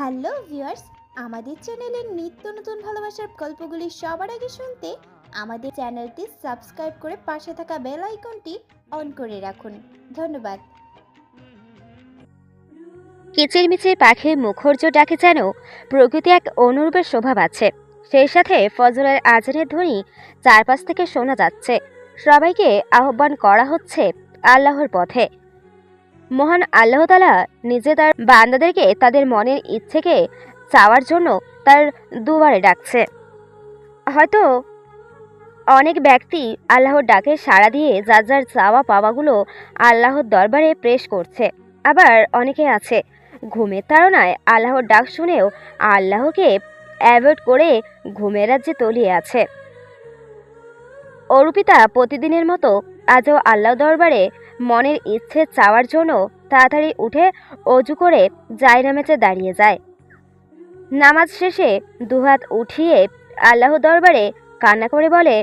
Hello viewers আমাদের চ্যানেলের নিত্য নতুন ভালোবাসার গল্পগুলি সবার আগে শুনতে আমাদের চ্যানেলটি সাবস্ক্রাইব করে পাশে থাকা বেল আইকনটি অন করে রাখুন। ধন্যবাদ। কিচিরমিচির পাখির মুখর্য ডাকে যেন প্রকৃতি এক অনুরূপের শোভা পাচ্ছে সেই সাথে ফজরের আজানের ধ্বনি চারপাশ থেকে শোনা যাচ্ছে। সবাইকে আহ্বান করা হচ্ছে আল্লাহর পথে। মহান আল্লাহ তালা নিজে তার বান্দাদেরকে তাদের মনের ইচ্ছেকে চাওয়ার জন্য তার দুবারে ডাকছে। হয়তো অনেক ব্যক্তি আল্লাহর ডাকে সাড়া দিয়ে যার যার চাওয়া পাওয়াগুলো আল্লাহর দরবারে প্রেশ করছে। আবার অনেকে আছে, ঘুমের তাড়নায় আল্লাহর ডাক শুনেও আল্লাহকে অ্যাভয়েড করে ঘুমের রাজ্যে তলিয়ে আছে। অরূপিতা প্রতিদিনের মতো আজও আল্লাহ দরবারে মনের ইচ্ছে চাওয়ার জন্য তাড়াতাড়ি উঠে অজু করে জায়নামেচে দাঁড়িয়ে যায়। নামাজ শেষে দুহাত উঠিয়ে আল্লাহ দরবারে কান্না করে বলে,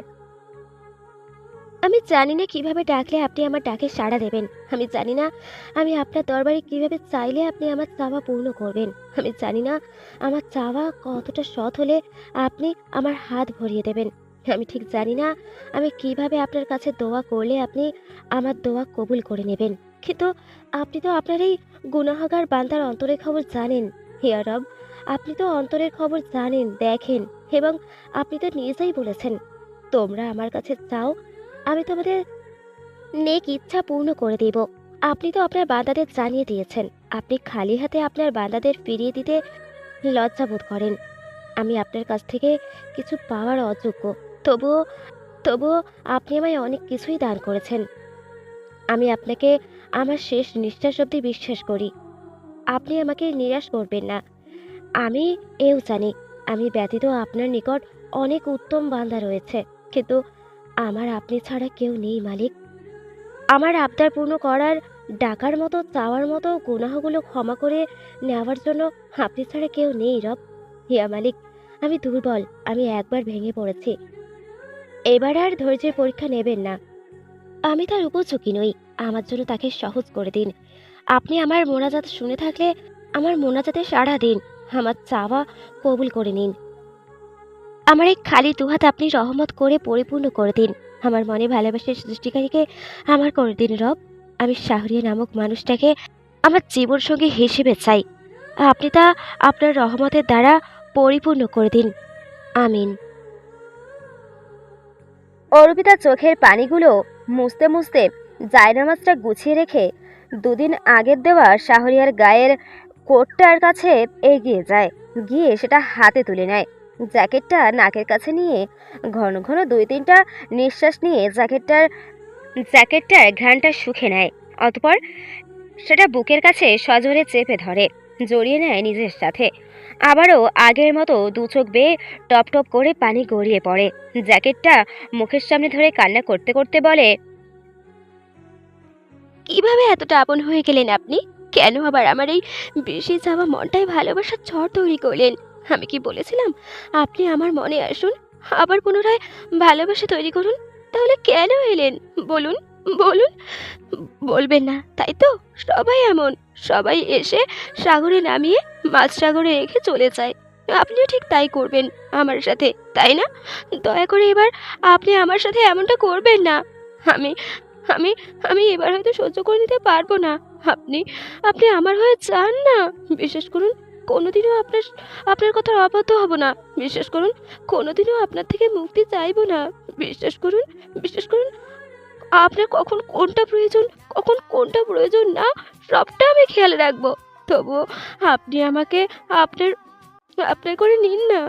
আমি জানি না কীভাবে ডাকলে আপনি আমার ডাকে সাড়া দেবেন। আমি জানি না আমি আপনার দরবারে কীভাবে চাইলে আপনি আমার চাওয়া পূর্ণ করবেন। আমি জানি না আমার চাওয়া কতটা সৎ হলে আপনি আমার হাত ভরিয়ে দেবেন। আমি ঠিক জানি না আমি কীভাবে আপনার কাছে দোয়া করলে আপনি আমার দোয়া কবুল করে নেবেন। কিন্তু আপনি তো আপনার এই গুনাহগার বান্দার অন্তরের খবর জানেন। হিয়া রব, আপনি তো অন্তরের খবর জানেন, দেখেন এবং আপনি তো নিজেই বলেছেন, তোমরা আমার কাছে চাও, আমি তোমাদের নেক ইচ্ছা পূর্ণ করে দেব। আপনি তো আপনার বান্দাদের জানিয়ে দিয়েছেন, আপনি খালি হাতে আপনার বান্দাদের ফিরিয়ে দিতে লজ্জাবোধ করেন। আমি আপনার কাছ থেকে কিছু পাওয়ার অযোগ্য। তবুও তবুও আপনি আমায় অনেক কিছুই দান করেছেন। আমি আপনাকে আমার শেষ নিঃশ্বাস অব্দি বিশ্বাস করি। আপনি আমাকে নিরাশ করবেন না। আমি এও জানি, আমি ব্যতীত আপনার নিকট অনেক উত্তম বান্দা রয়েছে, কিন্তু আমার আপনি ছাড়া কেউ নেই, মালিক। আমার আবদার পূর্ণ করার, ডাকার মতো, চাওয়ার মতো গুনাহগুলো ক্ষমা করে নেওয়ার জন্য আপনি ছাড়া কেউ নেই, রব। হিয়া মালিক, আমি দুর্বল, আমি একবার ভেঙে পড়েছি। এবার আর ধৈর্যের পরীক্ষা নেবেন না। আমি তার উপযোগী নই। আমার জন্য তাকে সহজ করে দিন। আপনি আমার মোনাজাত শুনে থাকলে আমার মোনাজাতে সাড়া দিন। আমার চাওয়া কবুল করে নিন। আমার এই খালি দুহাত আপনি রহমত করে পরিপূর্ণ করে দিন। আমার মনে ভালোবাসার সৃষ্টিকারীকে আমার করে দিন রব। আমি শাহরিয়া নামক মানুষটাকে আমার জীবন সঙ্গী হিসেবে চাই। আপনি তা আপনার রহমতের দ্বারা পরিপূর্ণ করে দিন। আমিন। অর্পিতা চোখের পানিগুলো মুছতে মুছতে জায়নামাজটা গুছিয়ে রেখে দুদিন আগের দেওয়া শাহরিয়ার গায়ের কোটটার কাছে এগিয়ে যায়। গিয়ে সেটা হাতে তুলে নেয়। জ্যাকেটটা নাকের কাছে নিয়ে ঘন ঘন দুই তিনটা নিঃশ্বাস নিয়ে জ্যাকেটটার জ্যাকেটটার ঘ্রাণটা শুখে নেয়। অতপর সেটা বুকের কাছে সজোরে চেপে ধরে, জড়িয়ে নেয় নিজের সাথে। আবারও আগের মতো দু চোখ বেয়ে টপ টপ করে পানি গড়িয়ে পড়ে। জ্যাকেটটা মুখের সামনে ধরে কান্না করতে করতে বলে, কীভাবে এতটা আপন হয়ে গেলেন আপনি? কেন আবার আমার এই বেশি যাওয়া মনটাই ভালোবাসার ঝড় তৈরি করলেন? আমি কি বলেছিলাম? আপনি আমার মনে আসুন, আবার পুনরায় ভালোবাসা তৈরি করুন? তাহলে কেন এলেন? বলুন। বলুন, বলবেন না, তাই তো? সবাই এমন, সবাই এসে সাগরে নামিয়ে মাছ সাগরে রেখে চলে যায়। আপনিও ঠিক তাই করবেন আমার সাথে, তাই না? দয়া করে এবার আপনি আমার সাথে এমনটা করবেন না। আমি আমি আমি এবার হয়তো সহ্য করে নিতে পারব না। আপনি আপনি আমার হয়ে চান না। বিশ্বাস করুন, কোনোদিনও আপনার আপনার কথা অবাধ্য হব না। বিশ্বাস করুন, কোনোদিনও আপনার থেকে মুক্তি চাইব না। বিশ্বাস করুন বিশ্বাস করুন আপনার কখন কোনটা প্রয়োজন, কখন কোনটা প্রয়োজন না, সবটা আমি খেয়াল রাখব। তবুও আপনি আমাকে আপনার আপনার করে নিন না।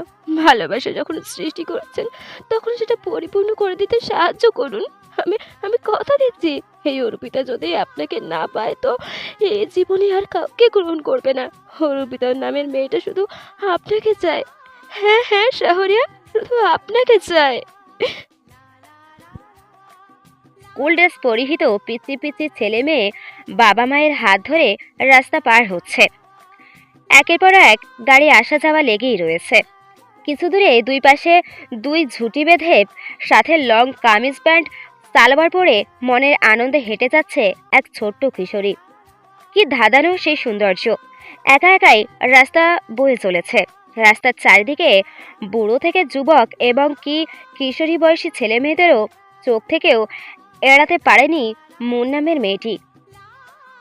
ভালোবাসা যখন সৃষ্টি করেছেন, তখন সেটা পরিপূর্ণ করে দিতে সাহায্য করুন। আমি আমি কথা দিচ্ছি। এই অর্পিতা যদি আপনাকে না পায় তো এই জীবনে আর কাউকে গ্রহণ করবে না। অর্পিতার নামের মেয়েটা শুধু আপনাকে চায়। হ্যাঁ হ্যাঁ শাহরিয়া, শুধু আপনাকে চায়। স্কুল ড্রেস পরিহিত পিচি পিচি ছেলে মেয়ে বাবা মায়ের হাত ধরে রাস্তা পার হচ্ছে। একের পর এক গাড়ি আসা যাওয়া লেগেই রয়েছে। কিছু দূরে দুই পাশে দুই ঝুঁটি বেঁধে সাথে লং কামিজ প্যান্ট, সালোয়ার পরে মনের আনন্দে হেঁটে যাচ্ছে এক ছোট্ট কিশোরী। কি ধাঁধানো সেই সৌন্দর্য! একা একাই রাস্তা বয়ে চলেছে। রাস্তার চারিদিকে বুড়ো থেকে যুবক এবং কি কিশোরী বয়সী ছেলে মেয়েদেরও চোখ থেকেও এড়াতে পারেনি মুন নামের মেয়েটি।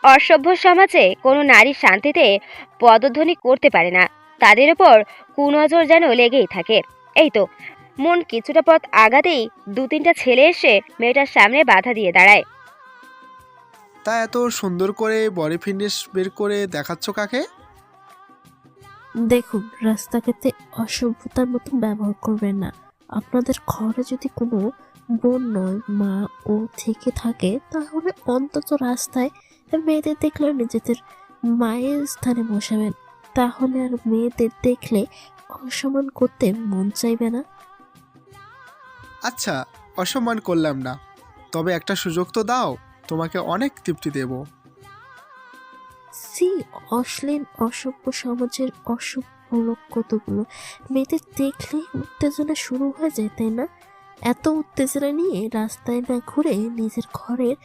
অসভ্য সমাজে কোনো নারী শান্তিতে পদধ্বনি করতে পারে না। তাদের ওপর কুনজর যেন লেগেই থাকে। এই তো মন কিছুটা পথ আগাতেই দু তিনটা ছেলে এসে মেয়েটার সামনে বাধা দিয়ে দাঁড়ায়। তা এত সুন্দর করে বডি ফিটনেস বের করে দেখাচ্ছ কাকে? দেখুন রাস্তাঘাটে অসভ্যতার মতন ব্যবহার করবেন না। আপনাদের ঘরে যদি কোনো বোন নয় মা ও থেকে থাকে তাহলে অন্তত রাস্তায় মেয়েদের দেখলে নিজেদের মায়ের স্থানে বসাবেন। তাহলে আর মেয়েদের দেখলে অসম্মান করতে মন চাইবে না। আচ্ছা অসম্মান করলাম না। তবে একটা সুযোগ তো দাও তোমাকে অনেক তৃপ্তি দেব। সি অশ্লীল অসভ্য সমাজের অসভ্য লোক কতগুলো? মেয়েদের দেখলে উত্তেজনা শুরু হয়ে যায় তাই না? এত উত্তেজনা নিয়ে রাস্তায় না ঘুরে নিজের ঘরের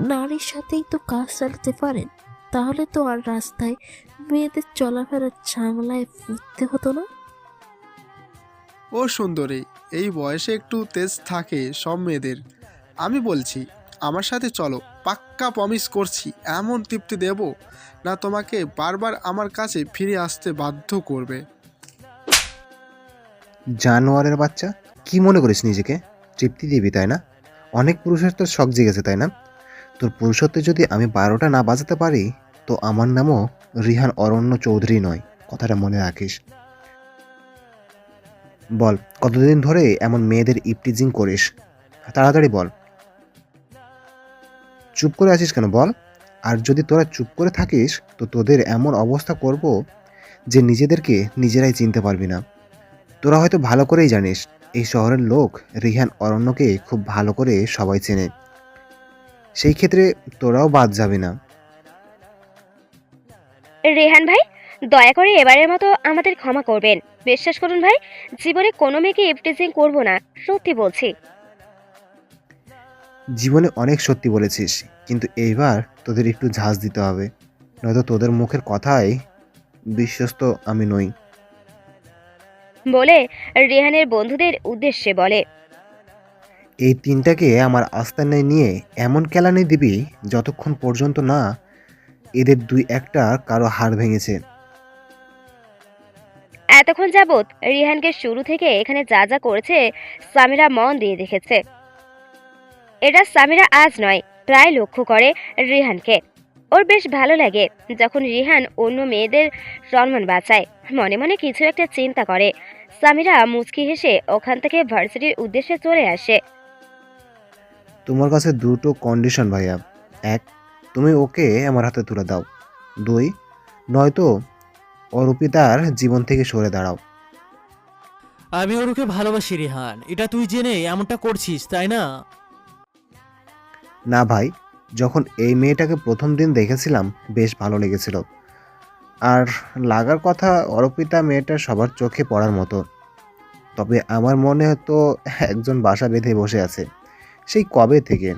নারীর সাথেই তো কাজ চালাতে পারেন। তাহলে তো আর রাস্তায় মেয়েদের চলাফেরার ঝামেলায় ফুটতে হতো না? ও সুন্দরী এই বয়সে একটু তেজ থাকে সব মেয়েদের। আমি বলছি আমার সাথে চলো পাক্কা প্রমিস করছি এমন তৃপ্তি দেব না তোমাকে বারবার আমার কাছে ফিরে আসতে বাধ্য করবে। জানোয়ারের বাচ্চা? কি মনে করিস নিজেকে? তৃপ্তি দিবি, তাই না? অনেক পুরুষের তোর শখ জেগেছে, তাই না? তোর পুরুষত্বে যদি আমি বারোটা না বাজাতে পারি, তো আমার নামও রিহান অরণ্য চৌধুরী নয়। কথাটা মনে রাখিস। বল, কতদিন ধরে এমন মেয়েদের ইপটিজিং করিস? তাড়াতাড়ি বল। চুপ করে আছিস কেন বল? আর যদি তোরা চুপ করে থাকিস, তো তোদের এমন অবস্থা করব যে নিজেদেরকে নিজেরাই চিনতে পারবি না। তোরা হয়তো ভালো করেই জানিস এই শহরের লোক রিহান অরণ্যকে খুব ভালো করে সবাই চেনে। সেই ক্ষেত্রে তোরাও বাদ যাবে না। রেহান ভাই দয়া করে এবারের মতো আমাদের ক্ষমা করবেন। বিশ্বাস করুন ভাই জীবনে কোনো মেয়েকে ইপটিজিং করব না সত্যি বলছি। জীবনে অনেক সত্যি বলেছিস কিন্তু এইবার তোদের একটু ঝাঁজ দিতে হবে। নয়তো তোদের মুখের কথায় বিশ্বস্ত আমি নই। বলে রেহানের বন্ধুদের উদ্দেশ্যে বলে। এই তিনটাকে আমার আস্তানায় নিয়ে এমন কেলানি দিবি যতক্ষণ পর্যন্ত না এদের দুই একটা কারও হাড় ভেঙেছে। এতক্ষণ যাবৎ রিহানকে শুরু থেকে এখানে যা যা করেছে সামিরা মন দিয়ে দেখেছে। এটা সামিরা আজ নয় প্রায় লক্ষ্য করে রিহানকে। ওর বেশ ভালো লাগে যখন রিহান অন্য মেয়েদের সম্মান বাঁচায়। মনে মনে কিছু একটা চিন্তা করে। সামিরা মুচকি হেসে ওখান থেকে ভার্সিটির উদ্দেশ্যে চলে আসে। তোমার কাছে দুটো কন্ডিশন ভাইয়া। এক তুমি ওকে আমার হাতে তুলে দাও। দুই নয়তো অরূপিতার জীবন থেকে সরে দাঁড়াও। আমি ওরকে ভালোবাসি রিহান। এটা তুই জেনে এমনটা করছিস তাই না? না ভাই যখন এই মেয়েটাকে প্রথম দিন দেখেছিলাম বেশ ভালো লেগেছিল। আর লাগার কথা অর্পিতা মেয়েটা সবার চোখে পড়ার মতো। তবে আমার মনে তো একজন বাসা বেঁধে বসে আছে, সেই কবে থেকে?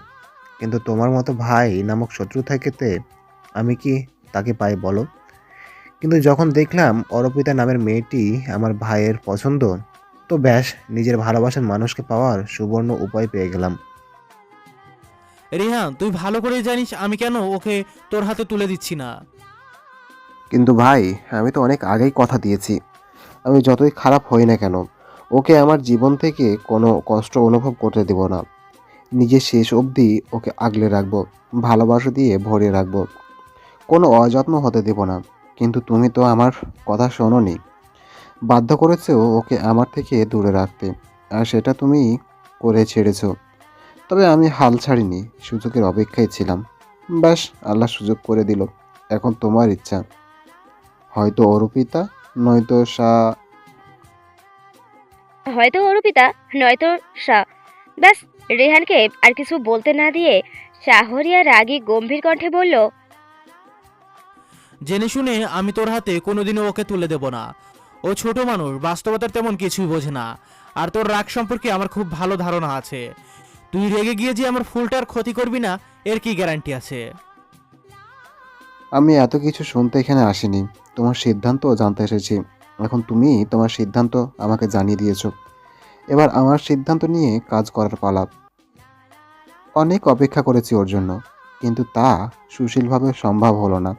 কিন্তু তোমার মতো ভাই নামক শত্রু থাকেতে আমি কি তাকে পাই বলো? কিন্তু যখন দেখলাম অরপিতা নামের মেয়েটি আমার ভাইয়ের পছন্দ, তো ব্যাস, নিজের ভালোবাসার মানুষকে পাওয়ার সুবর্ণ উপায় পেয়ে গেলাম। রিহান, তুই ভালো করে জানিস আমি কেন ওকে তোর হাতে তুলে দিচ্ছি না। কিন্তু ভাই, আমি তো অনেক আগেই কথা দিয়েছি। আমি যতই খারাপ হই না কেন, ওকে আমার জীবন থেকে কোনো কষ্ট অনুভব করতে দেব না। নিজের শেষ অবধি ওকে আগলে রাখব, ভালোবাসা দিয়ে ভরে রাখব। কোনো অযত্ন হতে দেব না, কিন্তু তুমি তো আমার কথা শোনোনি। বাধ্য করেছ ওকে আমার থেকে দূরে রাখতে, আর সেটা তুমি করে ছেড়েছো। তবে আমি হাল ছাড়িনি, সুযোগের অপেক্ষায় ছিলাম। ব্যাস, আল্লাহ সুযোগ করে দিল। এখন তোমার ইচ্ছা। হয়তো অরূপিতা নয়তো সা হয়তো অরূপিতা নয়তো শাহ ব্যাস রেহানকে আর কিছু বলতে না দিয়ে শাহরিয়া রাগী গম্ভীর কণ্ঠে বলল জেনে শুনে আমি তোর হাতে কোনোদিনও ওকে তুলে দেব না। ও ছোট মানুষ বাস্তবতার তেমন কিছুই বোঝে না। আর তোর রাগ সম্পর্কে আমার খুব ভালো ধারণা আছে। তুই রেগে গিয়ে যে আমার ফুলটার ক্ষতি করবি না এর কি গ্যারান্টি আছে? আমি এত কিছু শুনতে এখানে আসিনি। তোমার সিদ্ধান্ত জানতে এসেছি। এখন তুমি তোমার সিদ্ধান্ত আমাকে জানিয়ে দিয়েছ। এবার আমার সিদ্ধান্ত নিয়ে কাজ করার পালা। অনেক অপেক্ষা করেছি ওর জন্য, কিন্তু তা সুশীলভাবে সম্ভব হলো না।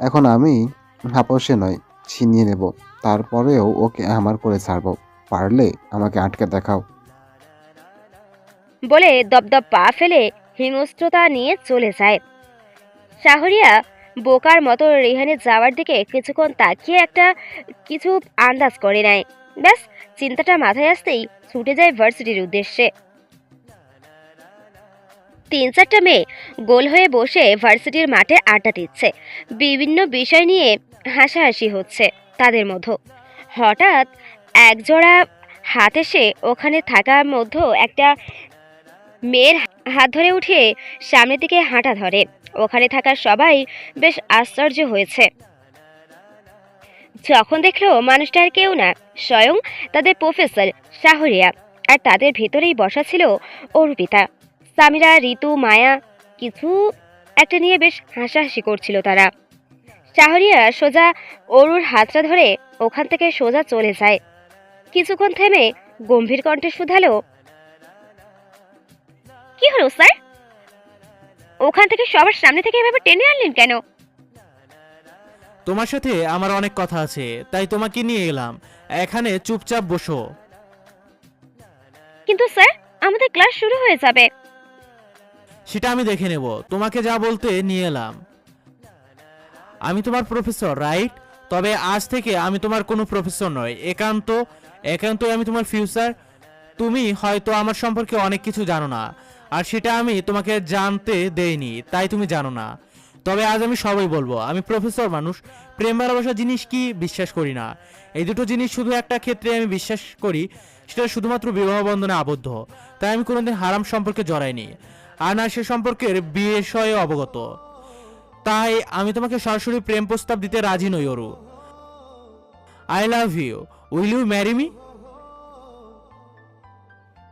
এখন আমি হাপসে নয়, ছিনিয়ে নেব। তারপরেও ওকে আমার করে ছাড়বো। পারলে আমাকে আটকে দেখাও। বলে দপদপ পা ফেলে হিংস্রতা নিয়ে চলে যায়। শাহরিয়া বোকার মতো রেহানে যাওয়ার দিকে কিছুক্ষণ তাকিয়ে একটা কিছু আন্দাজ করে নেয়। ব্যাস, চিন্তাটা মাথায় আসতেই ছুটে যায় ভার্সিটির উদ্দেশ্যে। তিন চারটা মেয়ে গোল হয়ে বসে ভার্সিটির মাঠে আড্ডা দিচ্ছে। বিভিন্ন বিষয় নিয়ে হাসাহাসি হচ্ছে তাদের মধ্যে। হঠাৎ একজোড়া হাত এসে ওখানে থাকার মধ্যে একটা মেয়ের হাত ধরে উঠে সামনের দিকে হাঁটা ধরে। ওখানে থাকা সবাই বেশ আশ্চর্য হয়েছে। যখন দেখল মানুষটা আর কেউ না, স্বয়ং তাদের প্রফেসর শাহরিয়া, আর তাদের ভেতরেই বসা ছিল অর্পিতা। সামিরা, ঋতু, মায়া, কিছু একটা নিয়ে বেশ হাসাহাসি করছিল তারা। শাহরিয়া সোজা অরুর হাতটা ধরে ওখান থেকে সোজা চলে যায়। কিছুক্ষণ থেমে গম্ভীর কণ্ঠে শুধালো, কি হলো, স্যার? ওখান থেকে সবার সামনে থেকে এভাবে টেনে আনলেন কেন? তোমার সাথে আমার অনেক কথা আছে তাই তোমাকে নিয়ে এলাম। এখানে চুপচাপ বসো। কিন্তু স্যার আমাদের ক্লাস শুরু হয়ে যাবে। সেটা আমি দেখে নেব। তোমাকে যা বলতে নিয়ে এলাম। আমি তোমার প্রফেসর রাইট? তবে আজ থেকে আমি তোমার কোনো প্রফেসর নয় একান্ত একান্তই আমি তোমার ফিউচার। তুমি হয়তো আমার সম্পর্কে অনেক কিছু জানো না। আর সেটা আমি তোমাকে জানতে দেইনি, তাই তুমি জানো না। তবে আজ আমি সবাই বলব, আমি প্রফেসর মানুষ, প্রেম ভালোবাসা জিনিস কি বিশ্বাস করি না? এই দুটো জিনিস শুধু একটা ক্ষেত্রে আমি বিশ্বাস করি, সেটা শুধুমাত্র বিবাহ বন্ধনে আবদ্ধ, তাই আমি কোনোদিন হারাম সম্পর্কে জড়াইনি, আর না সে সম্পর্কের বিষয়ে অবগত। তাই আমি তোমাকে সরাসরি প্রেম প্রস্তাব দিতে রাজি নই, Aru. I love you will you marry me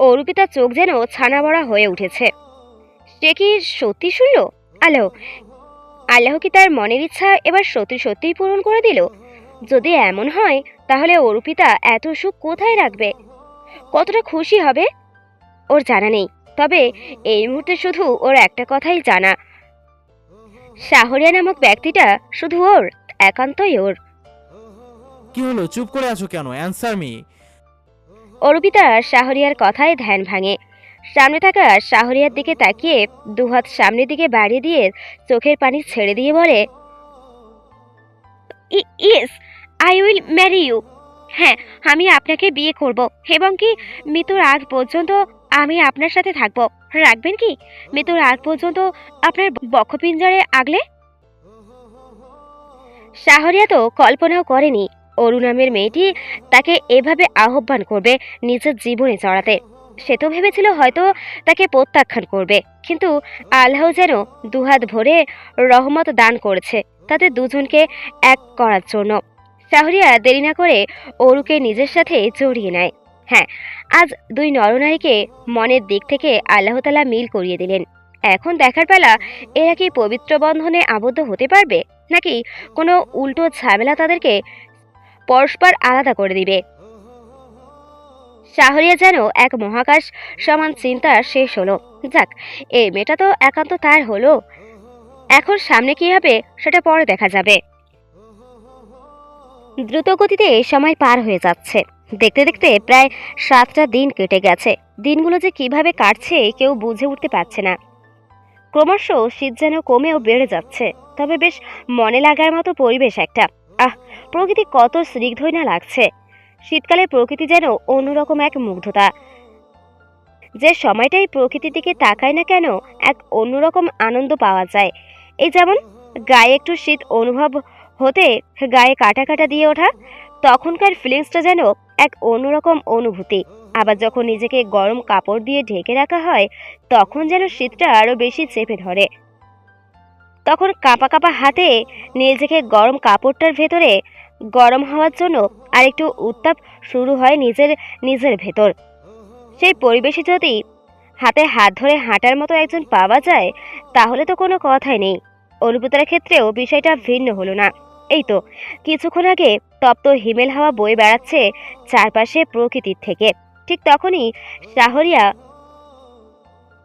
অরুপিতার চোখ যেন ছানা বড়া হয়ে উঠেছে। সে কি সত্যি শুনল? আলো, আল্লাহ কি তার মনের ইচ্ছা এবার সত্যি সত্যিই পূরণ করে দিল? যদি এমন হয়, তাহলে অরুপিতা এত সুখ কোথায় রাখবে? কতটা খুশি হবে? ওর জানা নেই, তবে এই মুহূর্তে শুধু ওর একটা কথাই জানা। শাহরিয়া নামক ব্যক্তিটা শুধু ওর, একান্তই ওর। কি হলো? চুপ করে আছো কেন? অ্যান্সার মি অরুপিতা শাহরিয়ার কথায় ধ্যান ভাঙে। সামনে থাকা শাহরিয়ার দিকে তাকিয়ে দুহাত সামনের দিকে বাড়িয়ে দিয়ে চোখের পানি ছেড়ে দিয়ে বলে yes, I will marry you. হ্যাঁ আমি আপনাকে বিয়ে করব এবং কি মৃত্যুর আগ পর্যন্ত আমি আপনার সাথে থাকব। রাখবেন কি? মৃত্যুর আগ পর্যন্ত আপনার বক্ষপিঞ্জরে আগলে? শাহরিয়া তো কল্পনাও করেনি। অরু নামের মেয়েটি তাকে এভাবে আহ্বান করবে নিজের জীবনে চড়াতে। সে তো ভেবেছিল হয়তো তাকে প্রত্যাখ্যান করবে। কিন্তু আল্লাহ যেন দুহাত ভরে রহমত দান করেছে তাদের দুজনকে এক করার জন্য। শাহরিয়া দেরি না করে অরুকে নিজের সাথে জড়িয়ে নেয়। হ্যাঁ আজ দুই নরনারীকে মনের দিক থেকে আল্লাহ তালা মিল করিয়ে দিলেন। এখন দেখার বেলা এরা কি পবিত্র বন্ধনে আবদ্ধ হতে পারবে? নাকি কোনো উল্টো ঝামেলা তাদেরকে পরস্পর আলাদা করে দিবে। শাহরিয়া যেন এক মহাকাশ সমান চিন্তা শেষ হলো। যাক, এই মেয়েটা তো একান্ত তার হলো। এখন সামনে কি হবে, সেটা পরে দেখা যাবে। দ্রুত গতিতে সময় পার হয়ে যাচ্ছে। দেখতে দেখতে প্রায় সাতটা দিন কেটে গেছে। দিনগুলো যে কীভাবে কাটছে, কেউ বুঝে উঠতে পারছে না। ক্রমশ শীত যেন কমেও বেড়ে যাচ্ছে। তবে বেশ মনে লাগার মতো পরিবেশ একটা। আহ, প্রকৃতি কত স্নিগ্ধই না লাগছে। শীতকালে প্রকৃতি যেন অন্যরকম এক মুগ্ধতা। যে সময়টাই প্রকৃতির দিকে তাকায় না কেন, এক অন্যরকম আনন্দ পাওয়া যায়। এই যেমন গায়ে একটু শীত অনুভব হতে গায়ে কাটা কাটা দিয়ে ওঠা, তখনকার ফিলিংসটা যেন এক অন্যরকম অনুভূতি। আবার যখন নিজেকে গরম কাপড় দিয়ে ঢেকে রাখা হয়, তখন যেন শীতটা আরও বেশি চেপে ধরে। তখন কাঁপা কাঁপা হাতে নিজেকে গরম কাপড়টার ভেতরে গরম হওয়ার জন্য আরেকটু উত্তাপ শুরু হয় নিজের নিজের ভেতর। সেই পরিবেশে যদি হাতে হাত ধরে হাঁটার মতো একজন পাওয়া যায়, তাহলে তো কোনো কথাই নেই। অর্পিতার ক্ষেত্রেও বিষয়টা ভিন্ন হলো না। এই তো, কিছুক্ষণ আগে তপ্ত হিমেল হাওয়া বয়ে বেড়াচ্ছে চারপাশে প্রকৃতির থেকে। ঠিক তখনই শাহরিয়া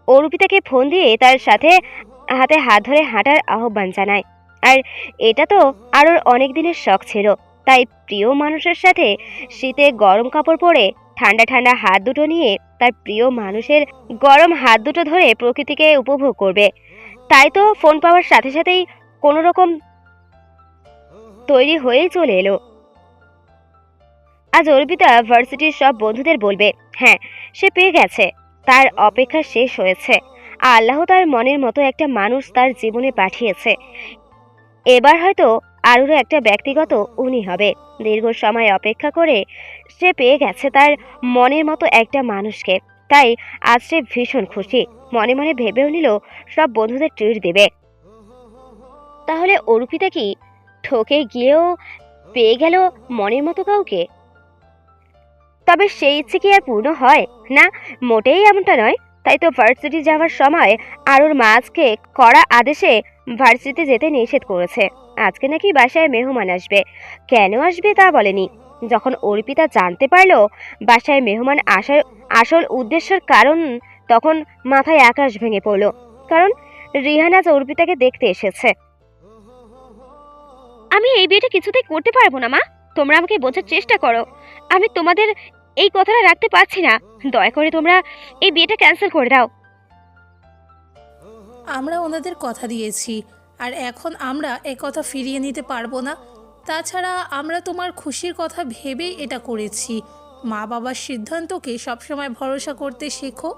অর্পিতাকে ফোন দিয়ে তার সাথে হাতে হাত ধরে হাঁটার আহ্বান জানায়। আর এটা তো আরও অনেক দিনের শখ ছিল। তাই প্রিয় মানুষের সাথে শীতে গরম কাপড় পরে ঠান্ডা ঠান্ডা হাত দুটো নিয়ে তার প্রিয় মানুষের গরম হাত দুটো ধরে প্রকৃতিকে উপভোগ করবে। তাই তো ফোন পাওয়ার সাথে সাথেই কোনো রকম তৈরি হয়েই চলে এলো। আজ অর্পিতা ভার্সিটির সব বন্ধুদের বলবে হ্যাঁ সে পেয়ে গেছে। তার অপেক্ষা শেষ হয়েছে। আল্লাহ তার মনের মতো একটা মানুষ তার জীবনে পাঠিয়েছে। এবার হয়তো আরও একটা ব্যক্তিগত উনি হবে। দীর্ঘ সময় অপেক্ষা করে সে পেয়ে গেছে তার মনের মতো একটা মানুষকে। তাই আজ সে ভীষণ খুশি। মনে মনে ভেবেও নিল, সব বন্ধুদের ট্রিট দেবে। তাহলে অর্পিতা কি ঠকে গিয়েও পেয়ে গেল মনের মতো কাউকে? তবে সেই ইচ্ছে কি আর পূর্ণ হয়? না, মোটেই এমনটা নয়। তাই তো ভার্সিটি যাওয়ার সময় আরুর মা আজকে কড়া আদেশে ভার্সিটি যেতে নিষেধ করেছে। আজকে নাকি বাসায় মেহমান আসবে। কেন আসবে তা বলেনি। যখন অর্পিতা জানতে পারল বাসায় মেহমান আসার আসল উদ্দেশ্যের কারণ, তখন মাথায় আকাশ ভেঙে পড়ল। কারণ রিহানা আজ অর্পিতাকে দেখতে এসেছে। আমি এই বিয়েটা কিছুতেই করতে পারব না, মা। তোমরা আমাকে বোঝার চেষ্টা করো। আমি তোমাদের এই কথাটা রাখতে পারছি না। দয়া করে তোমরা এই বিয়েটা ক্যান্সেল করে দাও। আমরা ওনাদের কথা দিয়েছি, আর এখন আমরা এ কথা ফিরিয়ে নিতে পারব না। তাছাড়া আমরা তোমার খুশির কথা ভেবেই এটা করেছি। মা বাবার সিদ্ধান্তকে সবসময় ভরসা করতে শেখো।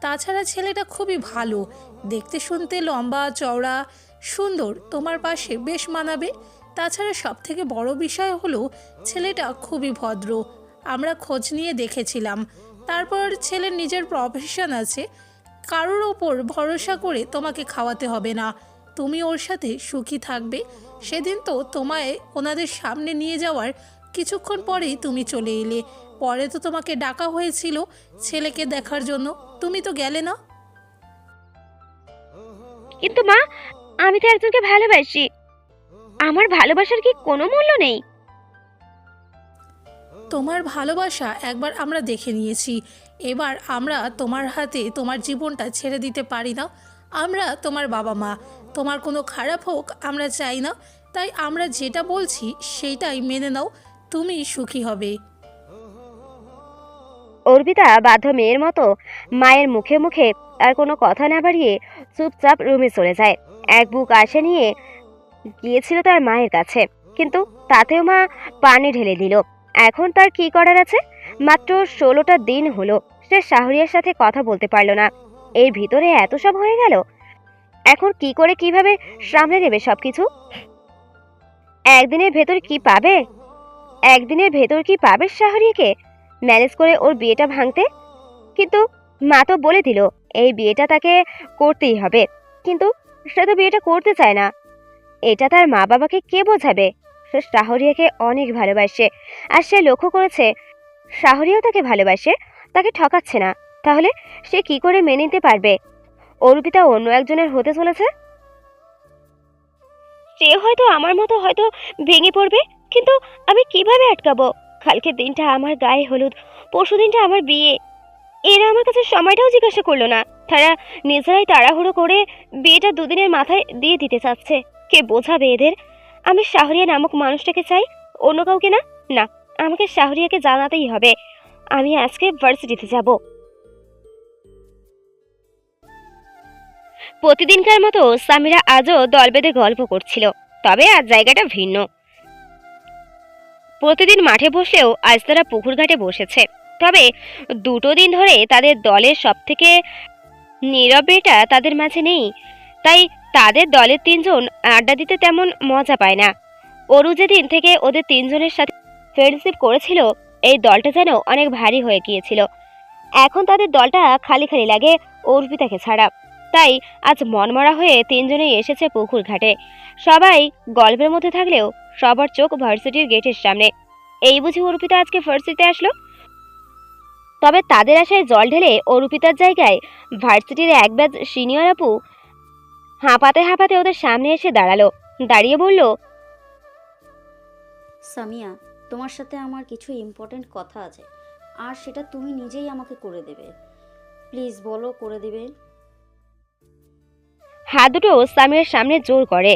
তাছাড়া ছেলেটা খুবই ভালো। দেখতে শুনতে লম্বা, চওড়া, সুন্দর। তোমার পাশে বেশ মানাবে। তাছাড়া সব থেকে বড় বিষয় হলো ছেলেটা খুবই ভদ্র। আমরা খোঁজ নিয়ে দেখেছিলাম। তারপর ছেলের নিজের প্রফেশন আছে। কারোর ওপর ভরসা করে তোমাকে খাওয়াতে হবে না। তুমি ওর সাথে সুখী থাকবে। সেদিন তো তোমায় ওনাদের সামনে নিয়ে যাওয়ার কিছুক্ষণ পরেই তুমি চলে এলে। পরে তো তোমাকে ডাকা হয়েছিল ছেলেকে দেখার জন্য। তুমি তো গেলে না? কিন্তু মা, আমি তো একজনকে ভালোবাসি। আমার ভালোবাসার কি কোনো মূল্য নেই? তোমার ভালোবাসা একবার আমরা দেখে নিয়েছি। এবার আমরা তোমার হাতে তোমার জীবনটা ছেড়ে দিতে পারি না। আমরা তোমার বাবা মা। তোমার কোনো খারাপ হোক আমরা চাই না। তাই আমরা যেটা বলছি সেইটাই মেনে নাও তুমি সুখী হবে। অর্পিতা বাধ্য মেয়ের মতো মায়ের মুখে মুখে আর কোনো কথা না বাড়িয়ে চুপচাপ রুমে চলে যায়। এক বুক আশা নিয়ে গিয়েছিল তার মায়ের কাছে। কিন্তু তাতেও মা পানি ঢেলে দিল। এখন তার কি করার আছে? মাত্র ষোলোটা দিন হলো, সে শাহরিয়ার সাথে কথা বলতে পারল না। এর ভিতরে এত সব হয়ে গেল? এখন কি করে, কীভাবে সামলে নেবে সবকিছু? একদিনের ভেতর কি পাবে? একদিনের ভেতর কি পাবে শাহরিয়াকে? ম্যানেজ করে ওর বিয়েটা ভাঙতে? কিন্তু মা তো বলে দিল, এই বিয়েটা তাকে করতেই হবে। কিন্তু সে তো বিয়েটা করতে চায় না। এটা তার মা বাবাকে কে বোঝাবে? সে শাহরিয়াকে অনেক ভালোবাসে। আর সে লক্ষ্য করেছে, শাহরিয়াও তাকে ভালোবাসে, তাকে ঠকাচ্ছে না। তাহলে সে কি করে মেনে নিতে পারবে? অর্পিতা অন্য একজনের হতে চলেছে? সে হয়তো আমার মতো হয়তো ভেঙে পড়বে, কিন্তু আমি কীভাবে আটকাবো? কালকের দিনটা আমার গায়ে হলুদ পরশু দিনটা আমার বিয়ে। এরা আমার কাছে সময়টাও জিজ্ঞাসা করল না। তারা নিজেরাই তাড়াহুড়ো করে বিয়েটা দুদিনের মাথায় দিয়ে দিতে চাচ্ছে। কে বোঝাবে এদের? আমি শাহরিয়া নামক মানুষটাকে চাই, অন্য কাউকে না? না, আমাকে শাহরিয়াকে জানাতেই হবে। আমি আজকে ভার্সিটিতে যাব। প্রতিদিনকার মতো সামিরা আজও দল বেঁধে গল্প করছিল, তবে আজ জায়গাটা ভিন্ন। প্রতিদিন মাঠে বসলেও আজ তারা পুকুর ঘাটে বসেছে, তবে দুটো দিন ধরে তাদের দলের সবথেকে নীরব মেয়েটা তাদের মাঝে নেই, তাই তাদের দলের তিনজন আড্ডা দিতে তেমন মজা পায় না। অরু যেদিন থেকে ওদের তিনজনের সাথে ফ্রেন্ডশিপ করেছিল, এই দলটা যেন অনেক ভারী হয়ে গিয়েছিল। এখন তাদের দলটা খালি খালি লাগে অর্পিতাকে ছাড়া। তাই আজ মনমরা হয়ে তিনজনেই এসেছে পুকুর ঘাটে। সবাই গল্পের মধ্যে থাকলেও সবার চোখ ভার্সিটির গেটের সামনে। এই বুঝি অর্পিতা আজকে ভার্সিটিতে আসলো? তবে তাদের আশায় জল ঢেলে অর্পিতার জায়গায় ভার্সিটির এক ব্যাচ সিনিয়র আপু হাঁপাতে হাঁপাতে ওদের সামনে এসে দাঁড়াল। দাঁড়িয়ে বলল সামিয়া তোমার সাথে আমার কিছু ইম্পর্ট্যান্ট কথা আছে। আর সেটা তুমি নিজেই আমাকে করে দেবে। প্লিজ বলো করে দেবে? হাত দুটো সামিরার সামনে জোর করে।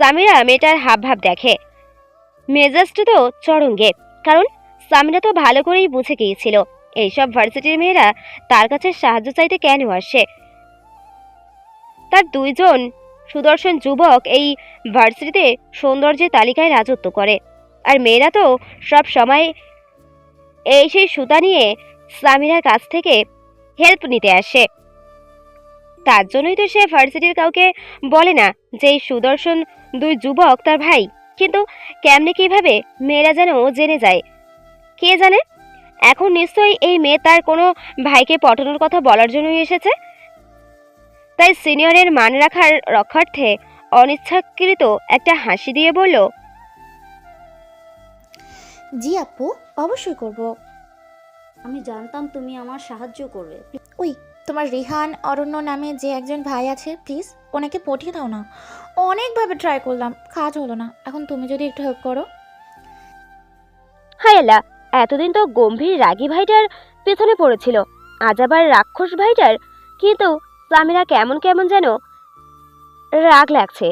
সামিরা মেয়েটার হাবভাব দেখে। মেজাজটা তো চরঙ্গে কারণ সামিরা তো ভালো করেই বুঝে গিয়েছিল এইসব ভার্সিটির মেয়েরা তার কাছে সাহায্য চাইতে কেন আসে। তার দুইজন সুদর্শন যুবক এই ভার্সিটিতে সৌন্দর্যের তালিকায় রাজত্ব করে। আর মেয়েরা তো সব সময় এই সেই সুতা নিয়ে সামিরার কাছ থেকে হেল্প নিতে আসে। তার জন্যই তো সে ভার্সিটির কাউকে বলে না যে এই সুদর্শন দুই যুবক তার ভাই। কিন্তু কেমনে কীভাবে মেয়েরা যেন জেনে যায়? কে জানে? এখন নিশ্চয়ই এই মেয়ে তার কোনো ভাইকে পটানোর কথা বলার জন্যই এসেছে। তাই সিনিয়রের মান রাখার রক্ষার্থে অনিচ্ছাকৃত একটা হাসি দিয়ে বলল জি আপু অবশ্যই করব। আমি জানতাম তুমি আমার সাহায্য করবে। ওই তোমার রিহান অরণ্য নামে যে একজন ভাই আছে প্লিজ ওনাকে পঠিয়ে দাও না। অনেকভাবে ট্রাই করলাম কাজ হলো না। এখন তুমি যদি একটু হেল্প করো। হায় আল্লাহ এতদিন তো গম্ভীর রাগী ভাইটার পেছনে পড়েছিল। আজ আবার রাক্ষস ভাইটার কিন্তু সামিরা কেমন কেমন যেন রাগ লাগছে।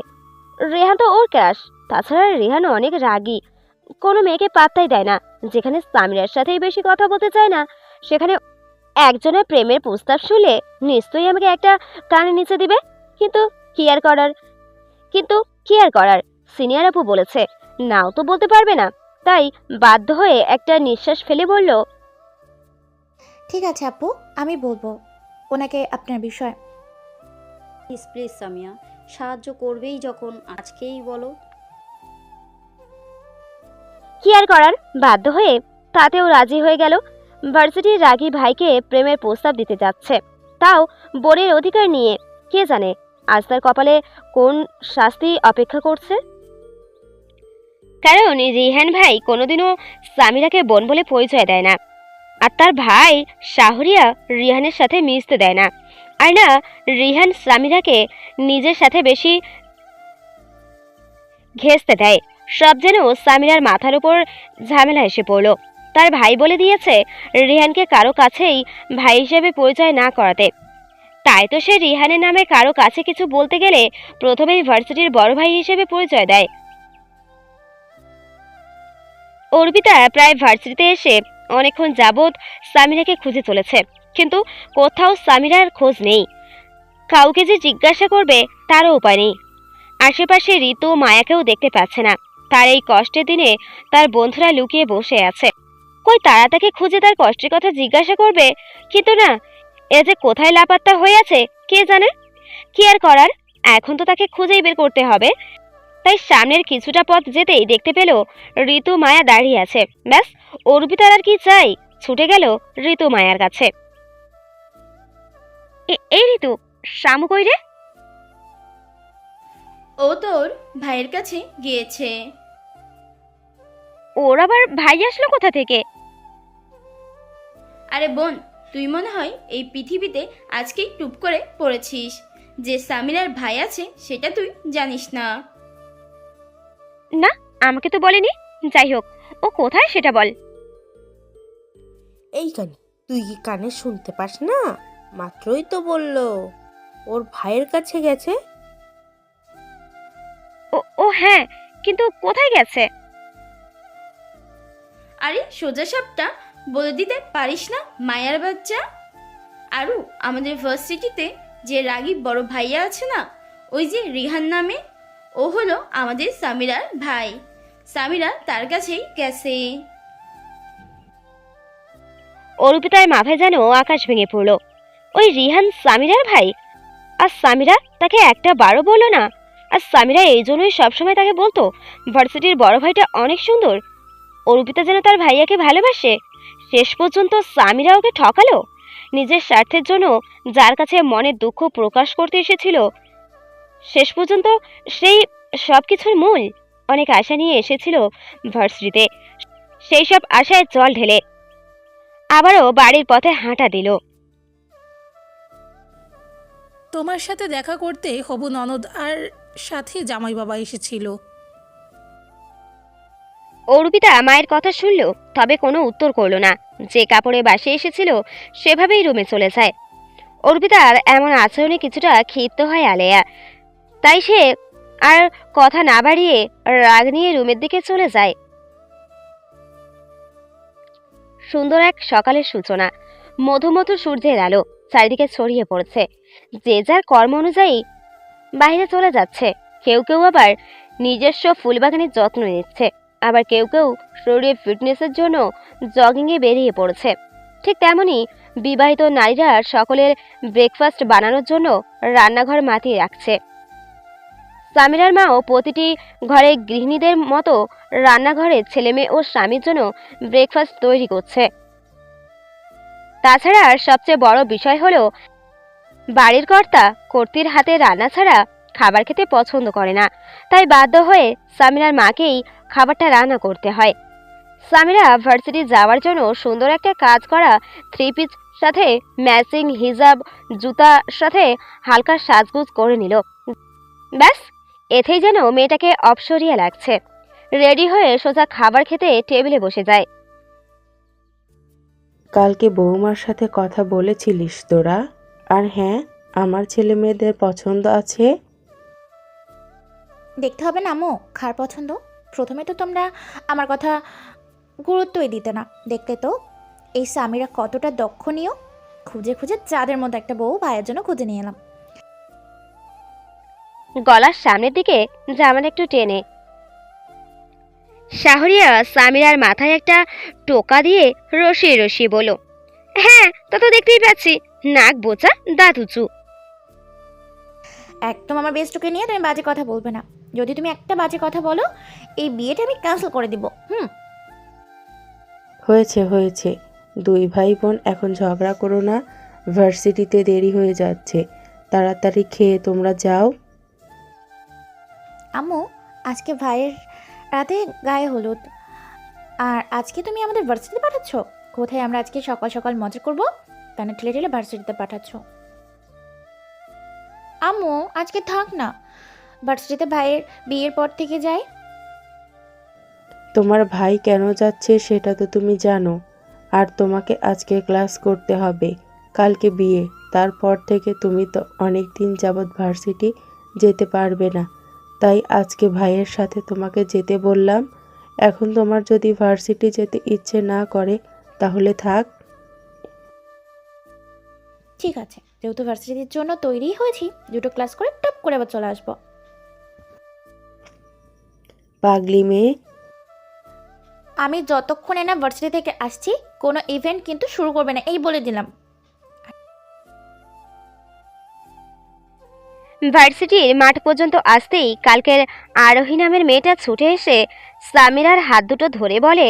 রেহান তো ওর ক্রাশ, তাছাড়া রেহান অনেক রাগী। কোনো মেয়েকে পাত্তাই দেয় না, যেখানে সামিরার সাথেই বেশি কথা বলতে চায় না। সেখানে একজনের প্রেমের প্রস্তাব শুনলে নিশ্চয়ই আমাকে একটা কানে নিচে দিবে। কিন্তু কি আর করার? কিন্তু কি আর করার? সিনিয়র আপু বলেছে, নাও তো বলতে পারবে না। তাই বাধ্য হয়ে একটা নিঃশ্বাস ফেলে বলল, ঠিক আছে আপু, আমি বলব। ওনাকে আপনার বিষয়। প্লিজ প্লিজ সামিয়া সাহায্য করবেই যখন আজকেই বলো। কি আর করার? বাধ্য হয়ে তাতেও রাজি হয়ে গেল। ভার্সিটির রাগী ভাইকে প্রেমের প্রস্তাব দিতে যাচ্ছে। তাও বোনের অধিকার নিয়ে কে জানে আজ তার কপালে কোন শাস্তি অপেক্ষা করছে? কারণ রিহান ভাই কোনোদিনও সামিরাকে বোন বলে পরিচয় দেয় না। আর তার ভাই শাহরিয়া রিহানের সাথে মিশতে দেয় না। আর না, রিহান সামিরাকে নিজের সাথে বেশি ঘেঁচতে দেয়। সব যেন সামিরার মাথার উপর ঝামেলা এসে পড়ল। তার ভাই বলে দিয়েছে, রিহানকে কারও কাছেই ভাই হিসেবে পরিচয় না করাতে। তাই তো সে রিহানের নামে কারও কাছে কিছু বলতে গেলে প্রথমেই ভার্সিটির বড় ভাই হিসেবে পরিচয় দেয়। অর্পিতা প্রায় ভার্সিটিতে এসে অনেকক্ষণ যাবৎ সামিরাকে খুঁজে চলেছে। কিন্তু কোথাও সামিরার খোঁজ নেই। কাউকে যে জিজ্ঞাসা করবে তারও উপায় নেই। আশেপাশে ঋতু মায়াকেও দেখতে পাচ্ছে না। তার এই কষ্টের দিনে তার বন্ধুরা লুকিয়ে বসে আছে। কই তারা তাকে খুঁজে তার কষ্টের কথা জিজ্ঞাসা করবে? কিন্তু না, এ যে কোথায় লাপাত্তা হয়ে আছে, কে জানে? কি আর করার? এখন তো তাকে খুঁজেই বের করতে হবে। তাই সামনের কিছুটা পথ যেতেই দেখতে পেল ঋতু মায়া দাঁড়িয়ে আছে। ব্যাস অর্পিতার আর কি চাই? ছুটে গেল ঋতু মায়ার কাছে। এই ঋতু শামু কই রে? ও তোর ভাইয়ের কাছে গিয়েছে। ওর আবার ভাই আসলো কোথা থেকে? আরে বোন তুই মনে হয় এই পৃথিবীতে আজকেই টুপ করে পড়েছিস। যে সামিরার ভাই আছে সেটা তুই জানিস না। না আমাকে তো বলেনি। যাই হোক ও কোথায় সেটা বল। এই কানে? তুই কি কানে শুনতে পাস না? মাত্রই তো বলল ওর ভাইয়ের কাছে গেছে। ও ও হ্যাঁ কিন্তু কোথায় গেছে? আরে সোজা সাপটা বলে দিতে পারিস না মায়ার বাচ্চা? আরু আমাদের ভার্সিটিতে যে রাগী বড় ভাইয়া আছে না ওই যে রিহান নামে ও হলো আমাদের সামিরার ভাই। সামিরা তার কাছেই গেছে। অরুপিতার মাথায় যেন আকাশ ভেঙে পড়ল। ওই রিহান সামিরার ভাই? আর সামিরা তাকে একটা বারো বলল না? আর সামিরা এই জন্যই সবসময় তাকে বলতো, ভার্সিটির বড় ভাইটা অনেক সুন্দর। অরুপিতা যেন তার ভাইয়াকে ভালোবাসে। শেষ পর্যন্ত সামিরা ওকে ঠকালো। নিজের স্বার্থের জন্য যার কাছে মনের দুঃখ প্রকাশ করতে এসেছিল শেষ পর্যন্ত সেই সব কিছুর মূল অনেক আশা নিয়ে এসেছিল ভার্সিটিতে। সেই সব আশায় জল ঢেলে আবারও বাড়ির পথে হাঁটা দিল। তোমার সাথে দেখা করতে হবু ননদ আর সাথে জামাই বাবা এসেছিল। অর্পিতা মায়ের কথা শুনল তবে কোনো উত্তর করল না। যে কাপড়ে বাসে এসেছিল সেভাবেই রুমে চলে যায়। অর্পিতার এমন আচরণে কিছুটা ক্ষিপ্ত হয় আলেয়া। তাই সে আর কথা না বাড়িয়ে রাগ নিয়ে রুমের দিকে চলে যায়। সুন্দর এক সকালের সূচনা। মধুমধু সূর্যের আলো চারিদিকে ছড়িয়ে পড়ছে। যে যার কর্ম অনুযায়ী বাইরে চলে যাচ্ছে। কেউ কেউ আবার নিজস্ব ফুলবাগানের যত্ন নিচ্ছে। আবার কেউ কেউ শরীরের ফিটনেসের জন্য জগিংয়ে বেরিয়ে পড়ছে। ঠিক তেমনি বিবাহিত নারীরা সকলের ব্রেকফাস্ট বানানোর জন্য রান্নাঘর মাতিয়ে রাখছে। সামিরার মাও প্রতিটি ঘরে গৃহিণীদের মতো রান্নাঘরে ছেলেমেয়ে ও স্বামীর জন্য ব্রেকফাস্ট তৈরি করছে। তাছাড়া আর সবচেয়ে বড় বিষয় হলো, বাড়ির কর্তা কর্তির হাতে রান্না ছাড়া খাবার খেতে পছন্দ করে না। তাই বাধ্য হয়ে সামিরার মাকেই খাবারটা রান্না করতে হয়। সামিরা ভার্সিটি যাওয়ার জন্য সুন্দর একটা কাজ করা থ্রি পিস সাথে ম্যাচিং হিজাব, জুতা সাথে হালকা সাজগুজ করে নিল। ব্যাস এতেই যেন মেয়েটাকে অপসরিয়া লাগছে। রেডি হয়ে সোজা খাবার খেতে টেবিলে বসে যায়। কালকে বৌমার সাথে কথা বলেছিলিস তোরা? আর হ্যাঁ আমার ছেলে মেয়েদের পছন্দ আছে? দেখতে হবে না আম্মু। খার পছন্দ? প্রথমে তো তোমরা আমার কথা গুরুত্বই দিতে না দেখতে তো। এই স্বামীরা কতটা দক্ষণীয় খুঁজে খুঁজে চাঁদের মতো একটা বউ ভাইয়ের জন্য খুঁজে নিয়ে এলাম। গলার সামনের দিকে জামাটা একটু টেনে। শাহরিয়া সামিরার মাথায় একটা টোকা দিয়ে রসিয়ে রসিয়ে বলল হ্যাঁ তা তো দেখতেই পাচ্ছি। নাক বোচা দাঁত উঁচু একদম আমার বেস্টকে নিয়ে তুমি বাজে কথা বলবে না। যদি তুমি একটা বাজে কথা বলো এই বিয়েটা আমি ক্যান্সেল করে দিব। হুম। হয়েছে হয়েছে। দুই ভাই বোন এখন ঝগড়া করো না। ভার্সিটিতে দেরি হয়ে যাচ্ছে। তাড়াতাড়ি খেয়ে তোমরা যাও। আম্মু, আজকে ভাইয়ের রাতে গায়ে হলুদ। আর আজকে তুমি আমাদের ভার্সিটিতে পাঠাচ্ছ? কোথায় আমরা আজকে সকাল সকাল মজা করব? কেন ঠেলে ঠেলে ভার্সিটিতে পাঠাচ্ছ। আম্মু, আজকে থাক না। ভার্সিটিতে ভাইয়ের বিয়ের পর থেকে যাই। তোমার ভাই কেন যাচ্ছে সেটা তো তুমি জানো। আর তোমাকে আজকে ক্লাস করতে হবে। কালকে বিয়ে। তারপর থেকে তুমি তো অনেক দিন যাবৎ ভার্সিটি যেতে পারবে না। তাই আজকে ভাইয়ের সাথে তোমাকে যেতে বললাম। এখন তোমার যদি ভার্সিটি যেতে ইচ্ছে না করে তাহলে থাক। ঠিক আছে যেহেতু ভার্সিটির জন্য তৈরি হয়েছি দুটো ক্লাস করে টপ করে আবার চলে আসব। পাগলি মেয়ে। আমি যতক্ষণে না ভার্সিটি থেকে আসছি কোনো ইভেন্ট কিন্তু শুরু করবে না এই বলে দিলাম। ভার্সিটির মাঠ পর্যন্ত আসতেই কালকের আরোহী নামের মেয়েটা ছুটে এসে সামিরার হাত দুটো ধরে বলে